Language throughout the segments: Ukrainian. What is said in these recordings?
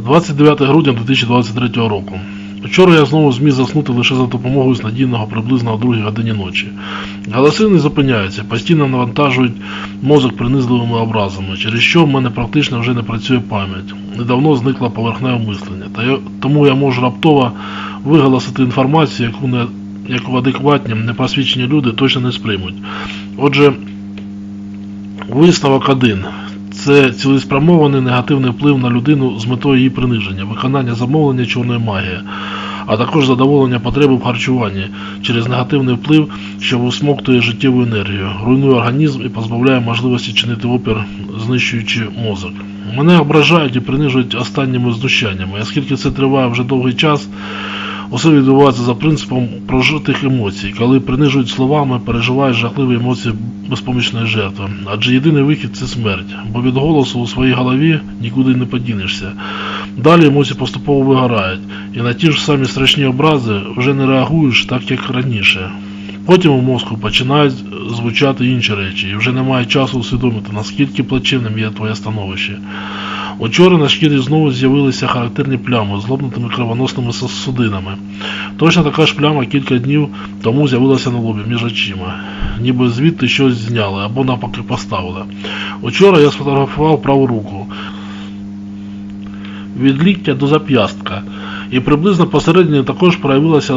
29 грудня 2023 року. Вчора я знову зміг заснути лише за допомогою снадійного приблизно о 2 годині ночі. Голоси не зупиняються, постійно навантажують мозок принизливими образами, через що в мене практично вже не працює пам'ять. Недавно зникла поверхневе мислення, та я, тому я можу раптово виголосити інформацію, яку, не, яку адекватні, непросвічені люди точно не сприймуть. Отже, висновок один. Це цілеспрямований негативний вплив на людину з метою її приниження, виконання замовлення чорної магії, а також задоволення потреби в харчуванні через негативний вплив, що висмоктує життєву енергію, руйнує організм і позбавляє можливості чинити опір, знищуючи мозок. Мене ображають і принижують останніми знущаннями, оскільки це триває вже довгий час, Усе відбувається за принципом прожитих емоцій, коли принижують словами, переживають жахливі емоції безпомічної жертви. Адже єдиний вихід це смерть, бо від голосу у своїй голові нікуди не подінешся. Далі емоції поступово вигорають, і на ті ж самі страшні образи вже не реагуєш так, як раніше. Потім у мозку починають звучати інші речі, і вже немає часу усвідомити, наскільки плачевним є твоє становище. Учора на шкірі знову з'явилися характерні плями з лопнутими кровоносними судинами. Точно така ж пляма кілька днів тому з'явилася на лобі між очима, ніби звідти щось зняли або навпаки поставили. Учора я сфотографував праву руку від ліктя до зап'ястка, і приблизно посередині також проявилася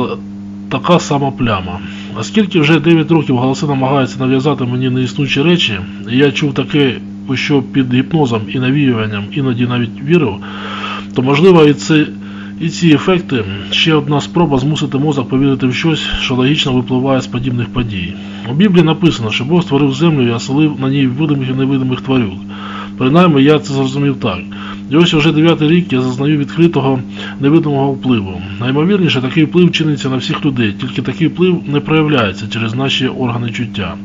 така сама пляма. Оскільки вже 9 років голоси намагаються нав'язати мені неіснуючі речі, і я чув таке, що під гіпнозом і навіюванням іноді навіть вірив, то можливо і це. І ці ефекти ще одна спроба змусити мозок повірити в щось, що логічно випливає з подібних подій. У Біблії написано, що Бог створив землю і оселив на ній видимих і невидимих тварюк. Принаймні я це зрозумів так. І ось уже дев'ятий рік я зазнаю відкритого невидимого впливу. Наймовірніше, такий вплив чиниться на всіх людей, тільки такий вплив не проявляється через наші органи чуття.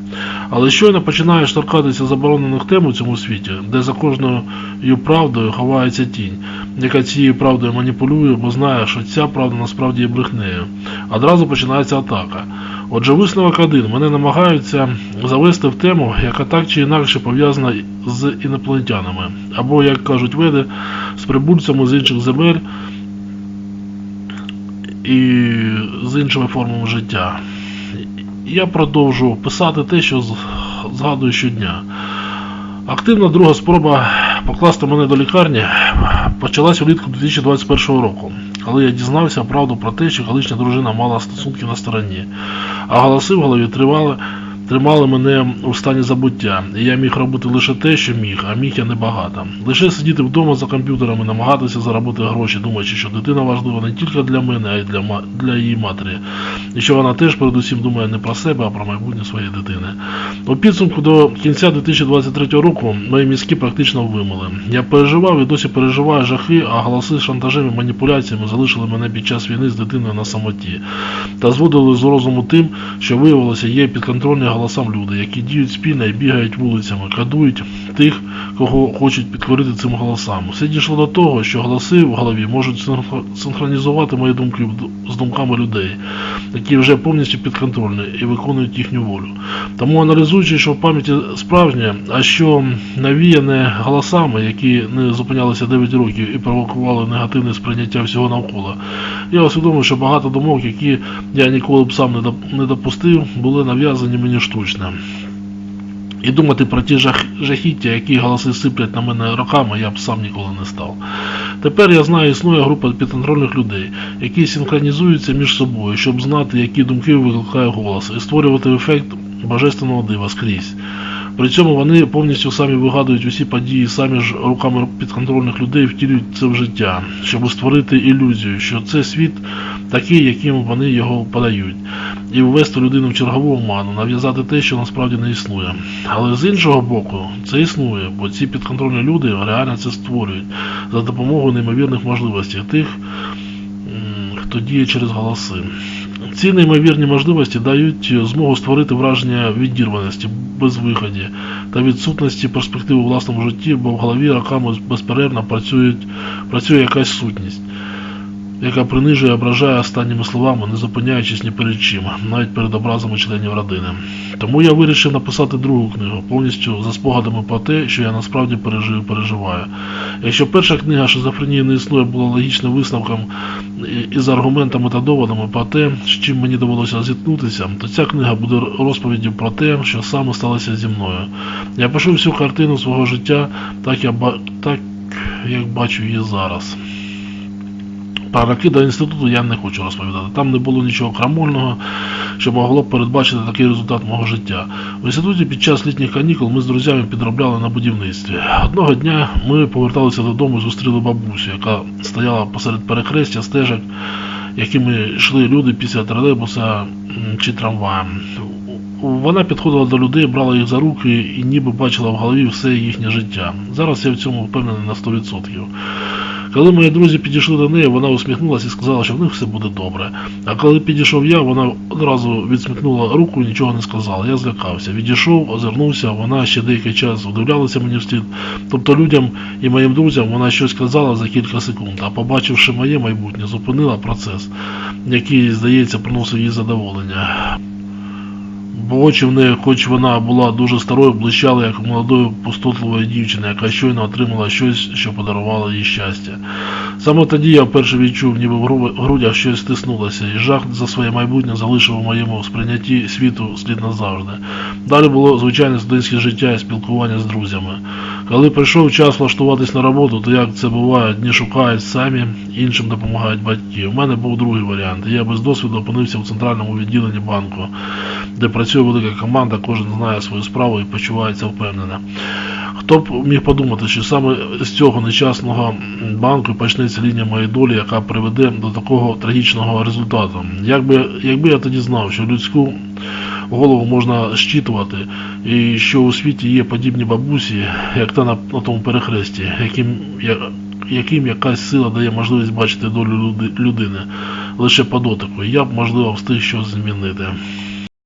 Але щойно починаєш торкатися заборонених тем у цьому світі, де за кожною правдою ховається тінь, яка цією правдою маніпулює, бо знає, що ця правда насправді є брехнею. Одразу починається атака. Отже, висновок один. Мене намагаються завести в тему, яка так чи інакше пов'язана з інопланетянами, або, як кажуть веди, з прибульцями з інших земель і з іншими формами життя. Я продовжу писати те, що згадую щодня. Активна друга спроба покласти мене до лікарні почалась влітку 2021 року, коли я дізнався правду про те, що колишня дружина мала стосунки на стороні, а голоси в голові тривали, тримали мене у стані забуття, і я міг робити лише те, що міг, а міг я небагато. Лише сидіти вдома за комп'ютером і намагатися заробити гроші, думаючи, що дитина важлива не тільки для мене, а й для, для її матері. І що вона теж передусім думає не про себе, а про майбутнє своєї дитини. У підсумку до кінця 2023 року мої мізки практично вимили. Я переживав і досі переживаю жахи, а голоси з шантажем і маніпуляціями залишили мене під час війни з дитиною на самоті. Та зводили з розуму тим, що виявилося, є підконтрольні голосам люди, які діють спільно і бігають вулицями, кадують тих, кого хочуть підкорити цим голосам. Все дійшло до того, що голоси в голові можуть синхронізувати мої думки з думками людей, які вже повністю підконтрольні і виконують їхню волю. Тому аналізуючи, що в пам'яті справжнє, а що навіяне голосами, які не зупинялися 9 років і провокували негативне сприйняття всього навколо, я усвідомив, що багато думок, які я ніколи б сам не допустив, були нав'язані мені штучно. І думати про ті жах, жахіття, які голоси сиплять на мене роками, я б сам ніколи не став. Тепер я знаю, існує група підконтрольних людей, які синхронізуються між собою, щоб знати, які думки викликає голос, і створювати ефект божественного дива скрізь. При цьому вони повністю самі вигадують усі події, самі ж руками підконтрольних людей втілюють це в життя, щоб створити ілюзію, що це світ такий, яким вони його подають, і ввести людину в чергову оману, нав'язати те, що насправді не існує. Але з іншого боку, це існує, бо ці підконтрольні люди реально це створюють за допомогою неймовірних можливостей тих, хто діє через голоси. Ці неймовірні можливості дають змогу створити враження відірваності, безвиході та відсутності перспектив у власному житті, бо в голові роками безперервно працюють, працює якась сутність. Яка принижує і ображає останніми словами, не зупиняючись ні перед чим, навіть перед образами членів родини. Тому я вирішив написати другу книгу, повністю за спогадами про те, що я насправді пережив і переживаю. Якщо перша книга шизофренії не існує була логічним висновком і- і аргументами та доводами про те, з чим мені довелося зіткнутися, то ця книга буде розповіддю про те, що саме сталося зі мною. Я пишу всю картину свого життя, так, я, так як бачу її зараз. Про роки до інституту я не хочу розповідати. Там не було нічого крамольного, що могло б передбачити такий результат мого життя. В інституті під час літніх канікул ми з друзями підробляли на будівництві. Одного дня ми поверталися додому і зустріли бабусю, яка стояла посеред перехрестя стежок, якими йшли люди після тролейбуса чи трамвая. Вона підходила до людей, брала їх за руки і ніби бачила в голові все їхнє життя. Зараз я в цьому впевнений на 100%. Коли мої друзі підійшли до неї, вона усміхнулася і сказала, що в них все буде добре. А коли підійшов я, вона одразу відсмикнула руку і нічого не сказала. Я злякався. Відійшов, озирнувся, вона ще деякий час вдивлялася мені вслід. Тобто людям і моїм друзям вона щось казала за кілька секунд, а побачивши моє майбутнє, зупинила процес, який, здається, приносив їй задоволення. Очі в неї, хоч вона була дуже старою, блищали, як у молодої пустотливої дівчини, яка щойно отримала щось, що подарувало їй щастя. Саме тоді я вперше відчув, ніби в грудях щось стиснулося, і жах за своє майбутнє залишив у моєму сприйнятті світу слід назавжди. Далі було звичайне студентське життя і спілкування з друзями. Коли прийшов час влаштуватись на роботу, то як це буває, дні шукають самі, іншим допомагають батьки. У мене був другий варіант. Я без досвіду опинився в центральному відділенні банку, де працює велика команда, кожен знає свою справу і почувається впевнено. Хто б міг подумати, що саме з цього нещасного банку почнеться лінія моєї долі, яка приведе до такого трагічного результату. Якби, якби я тоді знав, що людську голову можна щитувати, і що у світі є подібні бабусі, як та на, на тому перехресті, яким, я, яким якась сила дає можливість бачити долю люди, людини лише по дотику, я б можливо встиг щось змінити.